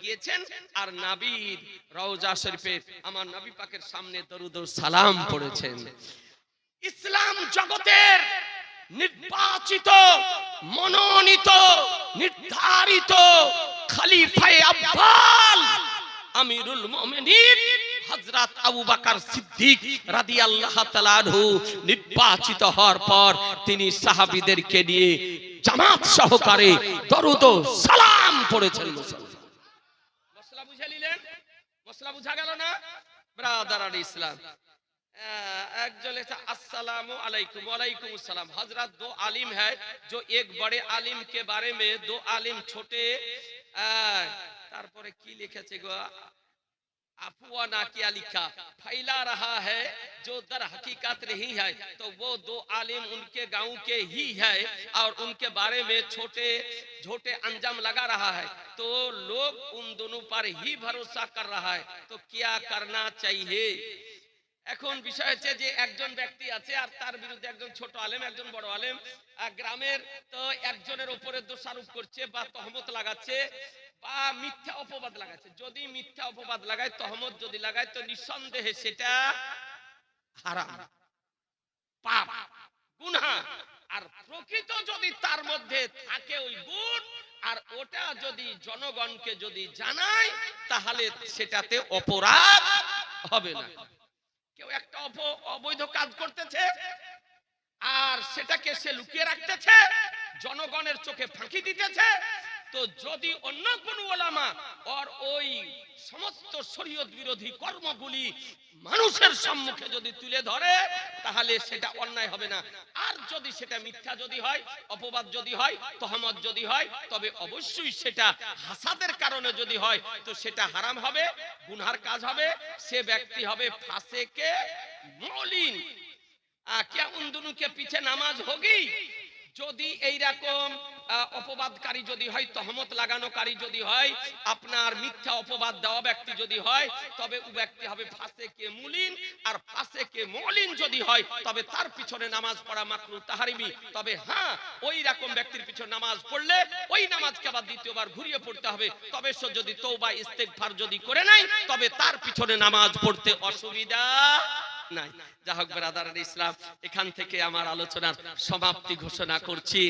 গিয়েছেন আর নাবির রওজা শরীফের আমার নবী পাকের সামনে দরুদ সালাম পড়েছেন। ইসলাম জগতের নির্বাচিত, মনোনীত, নির্ধারিত খলিফায়ে আব্বাল আমিরুল মুমিনিন হযরত আবু বকর সিদ্দিক রাদিয়াল্লাহু তাআলা আনহু নির্বাচিত হওয়ার পর তিনি সাহাবীদেরকে নিয়ে জামাত সহকারে দরুদ সালাম পড়েছেন মুসলমান। মশলা বুঝে নিলেন মশলা বুঝা গেল না ব্রাদার আল ইসলাম আহ, একজন লিখছে अस्सलामु अलैकुम वालेकुम अस्सलाम हजरत दो आलिम है जो एक बड़े आलिम के बारे में दो आलिम छोटे আহ, তারপরে কি লিখেছে গো अफवाह क्या लिखा फैला रहा है जो दर हकीकत नहीं है तो वो दो आलिम उनके गांव के ही है और उनके बारे में छोटे झोटे अंजाम लगा रहा है तो लोग उन दोनों पर ही भरोसा कर रहा है तो क्या करना चाहिए এখন বিষয় হচ্ছে যে একজন ব্যক্তি আছে আর তার বিরুদ্ধে একজন ছোট আলেম একজন বড় আলেম আহ, গ্রামের তো একজনের উপরে দোষারোপ করছে বা তহমত লাগাচ্ছে বা মিথ্যা অপবাদ লাগাচ্ছে যদি মিথ্যা অপবাদ লাগায় তহমত যদি লাগায় তো নিঃসন্দেহে সেটা হারাম পাপ গুনাহ আর প্রকৃত যদি তার মধ্যে থাকে ওই গুণ আর ওটা যদি জনগণকে যদি জানায়, তাহলে সেটাতে অপরাধ হবে না। কেউ একটা অবৈধ কাজ করতেছে, আর সেটাকে সে লুকিয়ে রাখতেছে, জনগণের চোখে ফাঁকি দিতেছে, তো যদি অন্য কোন ওলামা, ওর ওই সমস্ত শরীয়ত বিরোধী কর্মগুলি মানুষের সম্মুখে যদি তুলে ধরে, তাহলে সেটা অন্যায় হবে না। আর যদি সেটা মিথ্যা যদি হয়, অপবাদ যদি হয়, তহমত যদি হয়, তবে অবশ্যই সেটা হাসাদের কারণে যদি হয়, তো সেটা হারাম হবে গুনহার কাজ হবে, সে ব্যক্তি হবে ফাঁসেকে, মলিন। আ কে উন্দুনুকে পিছে নামাজ হোগি যদি এইরকম অপবাদকারী যদি হয়, তহমত লাগানোকারী যদি হয়, আপনার মিথ্যা অপবাদ দেওয়া ব্যক্তি যদি হয়, তবে ও ব্যক্তি হবে ফাঁসে কে মুলিন, আর ফাঁসে কে মলিন যদি হয়, তবে তার পিছনে নামাজ পড়া মাকরু তাহারিমি তবে হ্যাঁ ওই রকম ব্যক্তির পিছনে নামাজ পড়লে, ওই নামাজকে আবার দ্বিতীয়বার ঘুরিয়ে পড়তে হবে। তবে সে যদি তৌবা ইস্তেগফার যদি করে নাই, তবে তার পিছনে নামাজ পড়তে অসুবিধা নাই। যা হোক ব্রাদার ইসলাম, এখান থেকে আমার আলোচনার সমাপ্তি ঘোষণা করছি।